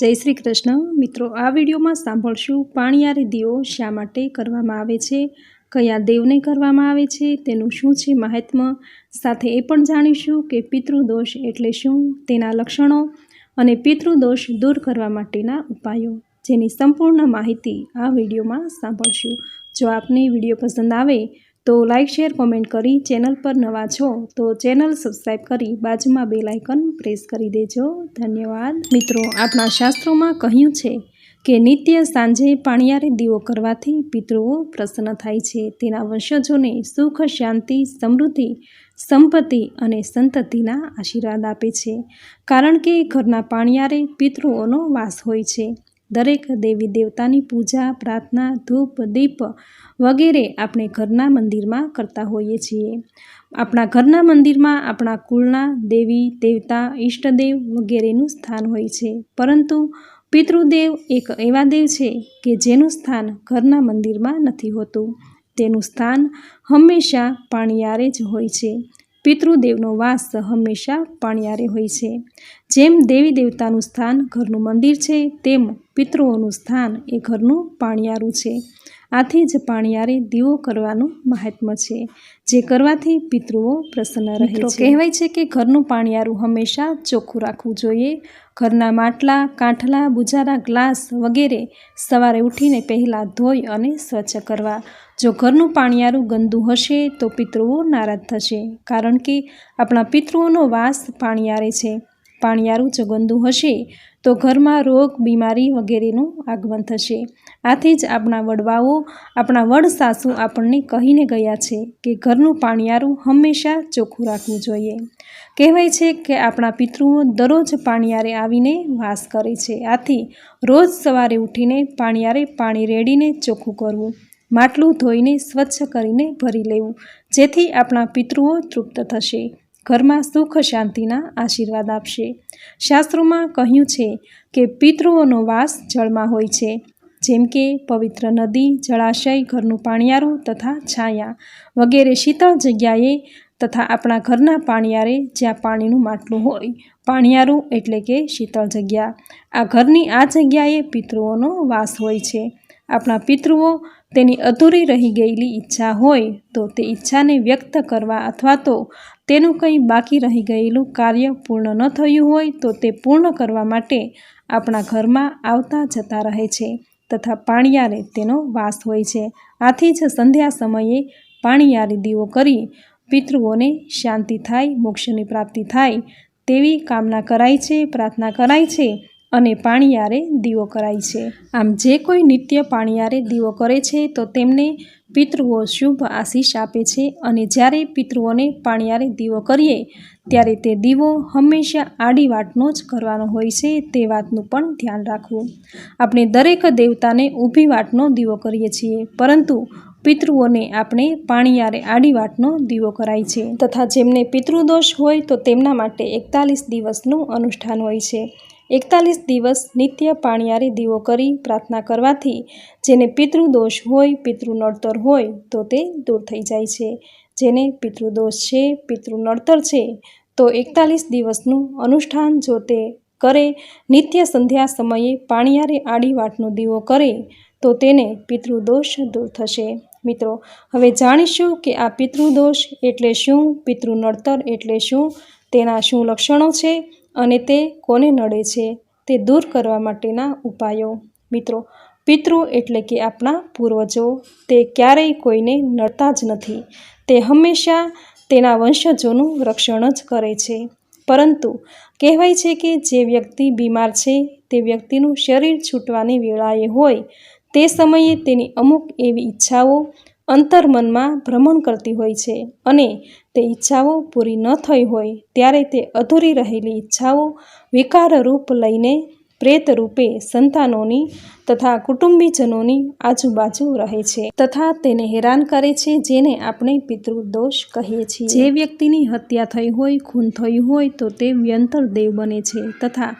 જય શ્રી કૃષ્ણ. મિત્રો, આ વિડીયોમાં સાંભળશું પાણીયારી દીવો શા માટે કરવામાં આવે છે, કયા દેવને કરવામાં આવે છે, તેનું શું છે મહાત્મ્ય સાથે એ પણ જાણીશું કે પિતૃદોષ એટલે શું, તેના લક્ષણો અને પિતૃદોષ દૂર કરવા માટેના ઉપાયો. જેની સંપૂર્ણ માહિતી આ વિડીયોમાં સાંભળશું. જો આપને વીડિયો પસંદ આવે તો લાઇક શેર, કોમેન્ટ કરી ચેનલ પર નવા છો તો ચેનલ સબસ્ક્રાઈબ કરી બાજુમાં બે લાઇકન પ્રેસ કરી દેજો. ધન્યવાદ. મિત્રો આપણા શાસ્ત્રોમાં કહ્યું છે કે નિત્ય સાંજે પાણિયારે દીવો કરવાથી પિતૃઓ પ્રસન્ન થાય છે. તેના વંશજોને સુખ, શાંતિ, સમૃદ્ધિ, સંપત્તિ અને સંતતિના આશીર્વાદ આપે છે. કારણ કે ઘરના પાણિયારે પિતૃઓનો વાસ હોય છે. દરેક દેવી દેવતાની પૂજા, પ્રાર્થના, ધૂપ, દીપ વગેરે આપણે ઘરના મંદિરમાં કરતા હોઈએ છીએ. આપણા ઘરના મંદિરમાં આપણા કુળના દેવી, દેવતા, ઈષ્ટદેવ વગેરેનું સ્થાન હોય છે. પરંતુ પિતૃદેવ એક એવા દેવ છે કે જેનું સ્થાન ઘરના મંદિરમાં નથી હોતું. તેનું સ્થાન હંમેશા પાણીયારે જ હોય છે. પિતૃદેવનો વાસ હંમેશા પાણીયારે હોય છે. જેમ દેવી દેવતાનું સ્થાન ઘરનું મંદિર છે, તેમ પિતૃઓનું સ્થાન એ ઘરનું પાણીયારું છે. આથી જ પાણીયારે દીવો કરવાનું મહાત્મ્ય છે જે કરવાથી પિતૃઓ પ્રસન્ન રહે છે. કહેવાય છે કે ઘરનું પાણીયારું હંમેશા ચોખ્ખું રાખવું જોઈએ. ઘરના માટલા કાંઠલા બુજારા ગ્લાસ વગેરે સવારે ઉઠીને પહેલાં ધોઈ અને સ્વચ્છ કરવા. જો ઘરનું પાણીયારું ગંદુ હશે તો પિતૃઓ નારાજ થશે કારણ કે આપણા પિતૃઓનો વાસ પાણીયારે છે. પાણીયારું જો ગંદુ હશે, તો ઘરમાં રોગ, બીમારી વગેરેનું આગમન થશે. આથી જ આપણા વડવાઓ, આપણા વડ સાસુ આપણને કહીને ગયા છે કે ઘરનું પાણિયારું હંમેશા ચોખ્ખું રાખવું જોઈએ. કહેવાય છે કે આપણા પિતૃઓ દરરોજ પાણીયારે આવીને વાસ કરે છે. આથી રોજ સવારે ઉઠીને પાણીયારે પાણી રેડીને ચોખ્ખું કરવું, માટલું ધોઈને સ્વચ્છ કરીને ભરી લેવું, જેથી આપણા પિતૃઓ તૃપ્ત થશે. ઘરમાં સુખ શાંતિના આશીર્વાદ આપશે. શાસ્ત્રોમાં કહ્યું છે કે પિતૃઓનો વાસ જળમાં હોય છે, જેમ કે પવિત્ર નદી, જળાશય, ઘરનું પાણીયારું તથા છાયા વગેરે શીતળ જગ્યાએ તથા આપણા ઘરના પાણિયારે જ્યાં પાણીનું માટલું હોય. પાણીયારું એટલે કે શીતળ જગ્યા. આ ઘરની આ જગ્યાએ પિતૃઓનો વાસ હોય છે. આપણા પિતૃઓ તેની અધૂરી રહી ગયેલી ઈચ્છા હોય તો તે ઈચ્છાને વ્યક્ત કરવા અથવા તો તેનું કંઈ બાકી રહી ગયેલું કાર્ય પૂર્ણ ન થયું હોય તો તે પૂર્ણ કરવા માટે આપણા ઘરમાં આવતા જતા રહે છે તથા પાણીયારે તેનો વાસ હોય છે. આથી જ સંધ્યા સમયે પાણીયારે દીવો કરી પિતૃઓને શાંતિ થાય, મોક્ષની પ્રાપ્તિ થાય તેવી કામના કરાય છે, પ્રાર્થના કરાય છે અને પાણીયારે દીવો કરાય છે. આમ જે કોઈ નિત્ય પાણીયારે દીવો કરે છે, તો તેમને પિતૃઓ શુભ આશીષ આપે છે અને જ્યારે પિતૃઓને પાણીયારે દીવો કરીએ, ત્યારે તે દીવો હંમેશા આડી વાટનો જ કરવાનો હોય છે તે વાતનું પણ ધ્યાન રાખવું. આપણે દરેક દેવતાને ઊભી વાટનો દીવો કરીએ છીએ, પરંતુ પિતૃઓને આપણે પાણીયારે આડી વાટનો દીવો કરાય છે. તથા જેમને પિતૃદોષ હોય, તો તેમના માટે એકતાલીસ દિવસનું અનુષ્ઠાન હોય છે. એકતાલીસ દિવસ નિત્ય પાણિયારે દીવો કરી પ્રાર્થના કરવાથી જેને પિતૃદોષ હોય, પિતૃ નડતર હોય, તો તે દૂર થઈ જાય છે. જેને પિતૃદોષ છે, પિતૃ નડતર છે, તો એકતાલીસ દિવસનું અનુષ્ઠાન જો તે કરે, નિત્ય સંધ્યા સમયે પાણિયારે આડી વાટનો દીવો કરે, તો તેને પિતૃદોષ દૂર થશે. મિત્રો, હવે જાણીશું કે આ પિતૃદોષ એટલે શું, પિતૃ નડતર એટલે શું, તેના શું લક્ષણો છે અને તે કોને નડે છે તે દૂર કરવા માટેના ઉપાયો. મિત્રો, પિતૃ એટલે કે આપણા પૂર્વજો, તે ક્યારેય કોઈને નડતા જ નથી. તે હંમેશા તેના વંશજોનું રક્ષણ જ કરે છે. પરંતુ કહેવાય છે કે જે વ્યક્તિ બીમાર છે, તે વ્યક્તિનું શરીર છૂટવાની વેળાએ હોય, તે સમયે તેની અમુક એવી ઈચ્છાઓ અંતર્મનમાં ભ્રમણ કરતી હોય છે અને તે ઈચ્છાઓ પૂરી ન થઈ હોય ત્યારે તે અધૂરી રહેલી ઈચ્છાઓ વિકાર રૂપ લઈને પ્રેત રૂપે સંતાનોની તથા કુટુંબીજનોની આજુબાજુ રહે છે તથા તેને હેરાન કરે છે જેને આપણે પિતૃદોષ કહીએ છીએ. જે વ્યક્તિની હત્યા થઈ હોય, ખૂન થયું હોય તો તે વ્યંતર દેવ બને છે તથા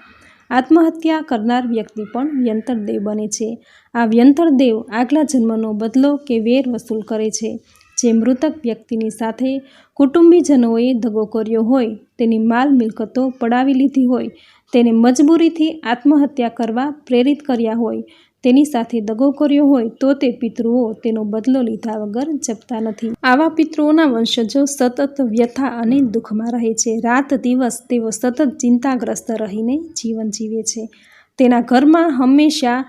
આત્મહત્યા કરનાર વ્યક્તિ પણ વ્યંતર દેવ બને છે. આ વ્યંતર દેવ આગલા જન્મનો બદલો કે વેર વસૂલ કરે છે. જે મૃતક વ્યક્તિની સાથે કુટુંબીજનોએ દગો કર્યો હોય, તેની માલ મિલકતો પડાવી લીધી હોય, તેને મજબૂરીથી આત્મહત્યા કરવા પ્રેરિત કર્યા હોય, તેની સાથે દગો કર્યો હોય, તો તે પિતૃઓ તેનો બદલો લીધા વગર જપતા નથી. આવા પિતૃઓના વંશજો સતત વ્યથા અને દુઃખમાં રહે છે. રાત દિવસ તેઓ સતત ચિંતાગ્રસ્ત રહીને જીવન જીવે છે. તેના ઘરમાં હંમેશા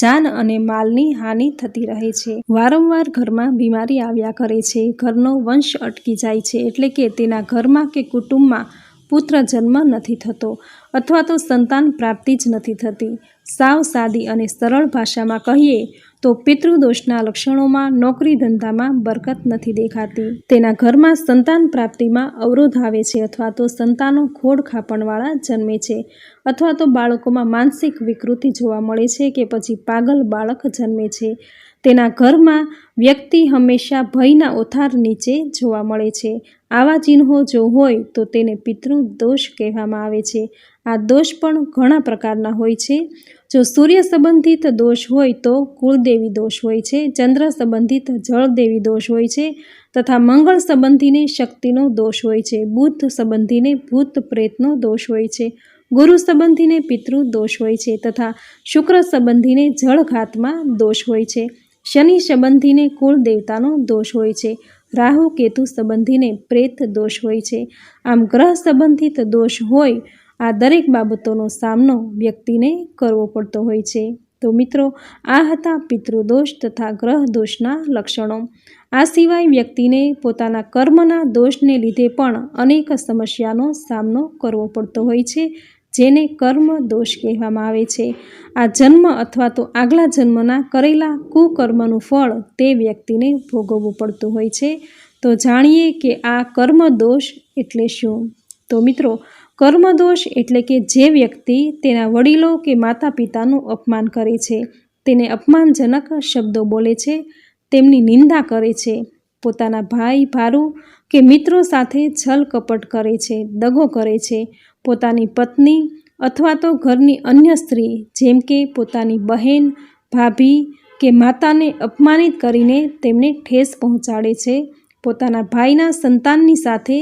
જાન અને માલની હાનિ થતી રહે છે. વારંવાર ઘરમાં બીમારી આવ્યા કરે છે. ઘરનો વંશ અટકી જાય છે એટલે કે તેના ઘરમાં કે કુટુંબમાં પુત્ર જન્મ નથી થતો અથવા તો સંતાન પ્રાપ્તિ જ નથી થતી. સાવ સાદી અને સરળ ભાષામાં કહીએ તો પિતૃદોષના લક્ષણોમાં નોકરી ધંધામાં બરકત નથી દેખાતી. તેના ઘરમાં સંતાન પ્રાપ્તિમાં અવરોધ આવે છે અથવા તો સંતાનો ખોડ ખાપણવાળા જન્મે છે અથવા તો બાળકોમાં માનસિક વિકૃતિ જોવા મળે છે કે પછી પાગલ બાળક જન્મે છે. તેના ઘરમાં વ્યક્તિ હંમેશા ભયના ઓથાર નીચે જોવા મળે છે આવા ચિહ્નો જો હોય તો તેને પિતૃ દોષ કહેવામાં આવે છે. આ દોષ પણ ઘણા પ્રકારના હોય છે. જો સૂર્ય સંબંધિત દોષ હોય તો કુળદેવી દોષ હોય છે, ચંદ્ર સંબંધિત જળદેવી દોષ હોય છે તથા મંગળ સંબંધીને શક્તિનો દોષ હોય છે. બુદ્ધ સંબંધીને ભૂત પ્રેતનો દોષ હોય છે. ગુરુ સંબંધીને પિતૃ દોષ હોય છે તથા શુક્ર સંબંધીને જળઘાતમાં દોષ હોય છે. શનિ સંબંધીને કુળ દેવતાનો દોષ હોય છે. રાહુ કેતુ સંબંધીને પ્રેત દોષ હોય છે. આમ ગ્રહ સંબંધિત દોષ હોય, આ દરેક બાબતોનો સામનો વ્યક્તિને કરવો પડતો હોય છે. તો મિત્રો, આ હતા પિતૃદોષ તથા ગ્રહ દોષના લક્ષણો. આ સિવાય વ્યક્તિને પોતાના કર્મના દોષને લીધે પણ અનેક સમસ્યાનો સામનો કરવો પડતો હોય છે. જેને કર્મ દોષ કહેવામાં આવે છે. આ જન્મ અથવા તો આગલા જન્મના કરેલા કુકર્મનું ફળ તે વ્યક્તિને ભોગવવું પડતું હોય છે. તો જાણીએ કે આ કર્મ દોષ એટલે શું? તો મિત્રો કર્મદોષ એટલે કે જે વ્યક્તિ તેના વડીલો કે માતા પિતાનું અપમાન કરે છે, તેને અપમાનજનક શબ્દો બોલે છે, તેમની નિંદા કરે છે, પોતાના ભાઈ, ભારું કે મિત્રો સાથે છલ કપટ કરે છે, દગો કરે છે પોતાની પત્ની અથવા તો ઘરની અન્ય સ્ત્રી, જેમ કે પોતાની બહેન, ભાભી કે માતાને અપમાનિત કરીને તેમને ઠેસ પહોંચાડે છે, પોતાના ભાઈના સંતાનની સાથે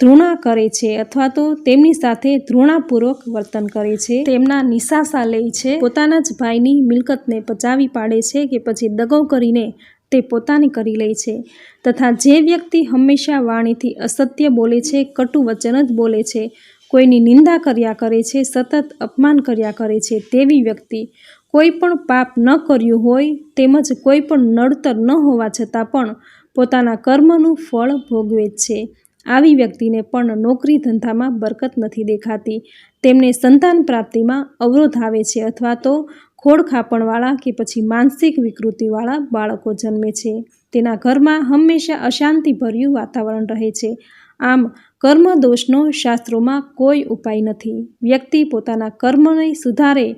ધૃણા કરે છે અથવા તો તેમની સાથે ધૃણાપૂર્વક વર્તન કરે છે. તેમના નિશાસા લે છે. પોતાના જ ભાઈની મિલકતને પચાવી પાડે છે કે પછી દગો કરીને તે પોતાની કરી લે છે તથા જે વ્યક્તિ હંમેશા વાણીથી અસત્ય બોલે છે કટુ વચન જ બોલે છે કોઈની નિંદા કર્યા કરે છે, સતત અપમાન કર્યા કરે છે તેવી વ્યક્તિ કોઈ પણ પાપ ન કર્યું હોય તેમજ કોઈ પણ નડતર ન હોવા છતાં પણ પોતાના કર્મનું ફળ ભોગવે છે. આવી વ્યક્તિને પણ નોકરી ધંધામાં બરકત નથી દેખાતી. તેમને સંતાન પ્રાપ્તિમાં અવરોધ આવે છે અથવા તો ખોડ ખાપણવાળા કે પછી માનસિક વિકૃતિવાળા બાળકો જન્મે છે. તેના ઘરમાં હંમેશા અશાંતિભર્યું વાતાવરણ રહે છે. આમ કર્મ દોષનો શાસ્ત્રોમાં કોઈ ઉપાય નથી. વ્યક્તિ પોતાના કર્મને સુધારે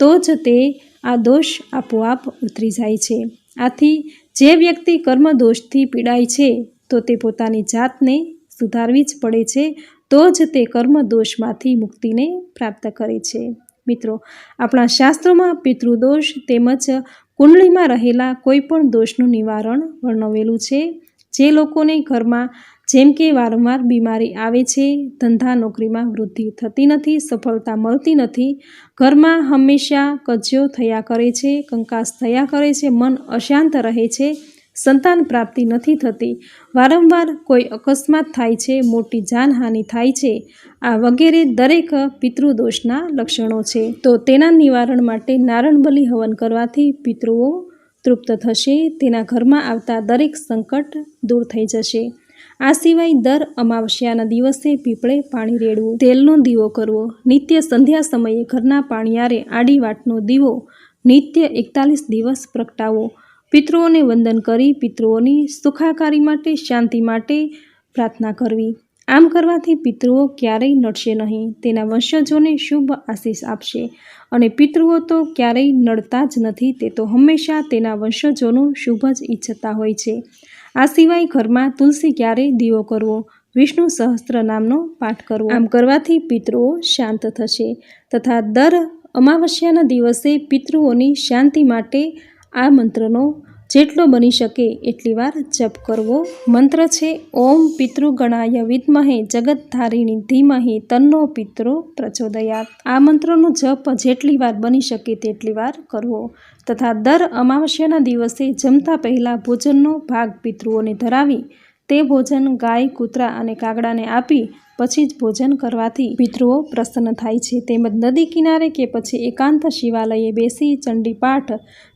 તો જ તે આ દોષ આપોઆપ ઉતરી જાય છે. આથી જે વ્યક્તિ કર્મ દોષથી પીડાય છે, તો તે પોતાની જાતને સુધારવી જ પડે છે, તો જ તે કર્મ દોષમાંથી મુક્તિને પ્રાપ્ત કરે છે. મિત્રો, આપણા શાસ્ત્રોમાં પિતૃદોષ તેમજ કુંડળીમાં રહેલા કોઈપણ દોષનું નિવારણ વર્ણવેલું છે. જે લોકોને ઘરમાં જેમ કે વારંવાર બીમારી આવે છે, ધંધા નોકરીમાં વૃદ્ધિ થતી નથી, સફળતા મળતી નથી, ઘરમાં હંમેશા કજ્યો થયા કરે છે, કંકાસ થયા કરે છે, મન અશાંત રહે છે, સંતાન પ્રાપ્તિ નથી થતી. વારંવાર કોઈ અકસ્માત થાય છે, મોટી જાનહાનિ થાય છે, આ વગેરે દરેક પિતૃદોષના લક્ષણો છે. તો તેના નિવારણ માટે નારણબલી હવન કરવાથી પિતૃઓ તૃપ્ત થશે, તેના ઘરમાં આવતા દરેક સંકટ દૂર થઈ જશે. આ સિવાય દર અમાવસ્યાના દિવસે પીપળે પાણી રેડવું, તેલનો દીવો કરવો, નિત્ય સંધ્યા સમયે ઘરના પાણીયારે આડી વાટનો દીવો, નિત્ય એકતાલીસ દિવસ પ્રગટાવો, પિતૃઓને વંદન કરી પિતૃઓની સુખાકારી માટે, શાંતિ માટે પ્રાર્થના કરવી. આમ કરવાથી પિતૃઓ ક્યારેય નડશે નહીં, તેના વંશજોને શુભ આશીષ આપશે. અને પિતૃઓ તો ક્યારેય નડતા જ નથી, તે તો હંમેશા તેના વંશજોનું શુભ જ ઈચ્છતા હોય છે. આ સિવાય ઘરમાં તુલસી ક્યારે દીવો કરવો, વિષ્ણુ સહસ્ત્ર નામનો પાઠ કરવો. આમ કરવાથી પિતૃઓ શાંત થશે તથા દર અમાવસ્યાના દિવસે પિતૃઓની શાંતિ માટે આ મંત્રનો જેટલો બની શકે એટલી વાર જપ કરવો. મંત્ર છે, ઓમ પિતૃગણાય વિદ્મહે જગતધારિણી ધીમહે તન્નો પિતૃ પ્રચોદયાત. આ મંત્રનો જપ જેટલી વાર બની શકે તેટલી વાર કરવો. તથા દર અમાવસ્યાના દિવસે જમતા પહેલાં ભોજનનો ભાગ પિતૃઓને ધરાવી, તે ભોજન ગાય, કૂતરા અને કાગડાને આપી પછી જ ભોજન કરવાથી પિતૃઓ પ્રસન્ન થાય છે. તેમજ નદી કિનારે કે પછી એકાંત શિવાલયે બેસી ચંડી પાઠ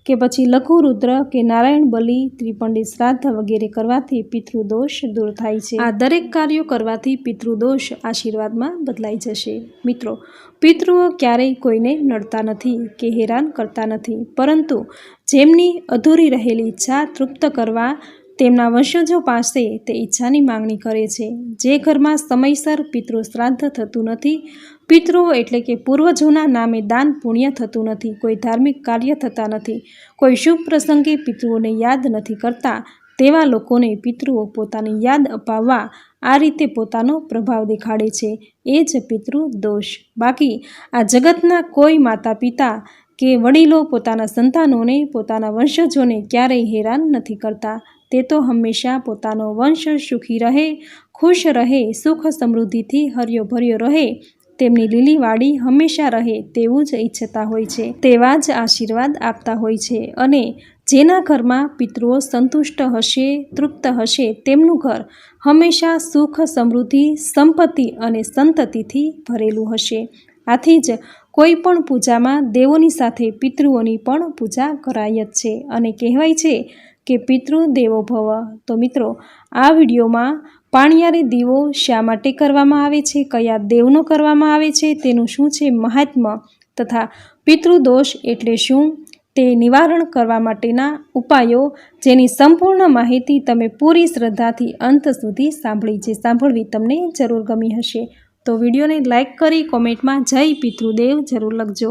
કે પછી લઘુ રુદ્ર કે નારાયણ બલિ, ત્રિપંડી શ્રાદ્ધ વગેરે કરવાથી પિતૃદોષ દૂર થાય છે. આ દરેક કાર્યો કરવાથી પિતૃદોષ આશીર્વાદમાં બદલાઈ જશે. મિત્રો, પિતૃઓ ક્યારેય કોઈને નડતા નથી કે હેરાન કરતા નથી. પરંતુ જેમની અધૂરી રહેલી ઈચ્છા તૃપ્ત કરવા તેમના વંશજો પાસે તે ઈચ્છાની માંગણી કરે છે. જે ઘરમાં સમયસર પિતૃ શ્રાદ્ધ થતું નથી પિતૃઓ એટલે કે પૂર્વજોના નામે દાન પુણ્ય થતું નથી, કોઈ ધાર્મિક કાર્ય થતા નથી, કોઈ શુભ પ્રસંગે પિતૃઓને યાદ નથી કરતા, તેવા લોકોને પિતૃઓ પોતાની યાદ અપાવવા આ રીતે પોતાનો પ્રભાવ દેખાડે છે. એ જ પિતૃ દોષ. બાકી આ જગતના કોઈ માતા પિતા કે વડીલો પોતાના સંતાનોને, પોતાના વંશજોને ક્યારેય હેરાન નથી કરતા. તે તો હંમેશા પોતાનો વંશ સુખી રહે, ખુશ રહે, સુખ સમૃદ્ધિથી હર્યો ભર્યો રહે. તેમની લીલી વાડી હંમેશા રહે તેવું જ ઈચ્છતા હોય છે, તેવા જ આશીર્વાદ આપતા હોય છે. અને જેના ઘરમાં પિતૃઓ સંતુષ્ટ હશે, તૃપ્ત હશે, તેમનું ઘર હંમેશા સુખ, સમૃદ્ધિ, સંપત્તિ અને સંતતિથી ભરેલું હશે. આથી જ કોઈ પણ પૂજામાં દેવોની સાથે પિતૃઓની પણ પૂજા કરાય જ છે. અને કહેવાય છે કે પિતૃ દેવો ભવ તો મિત્રો, આ વિડીયોમાં પાણિયારે દીવો શા માટે કરવામાં આવે છે, કયા દેવનો કરવામાં આવે છે, તેનું શું છે મહાત્મ્ય તથા પિતૃદોષ એટલે શું, તે નિવારણ કરવા માટેના ઉપાયો જેની સંપૂર્ણ માહિતી તમે પૂરી શ્રદ્ધાથી અંત સુધી સાંભળી છે સાંભળવી તમને જરૂર ગમી હશે. તો વિડીયોને લાઇક કરી કોમેન્ટમાં જય પિતૃદેવ જરૂર લખજો.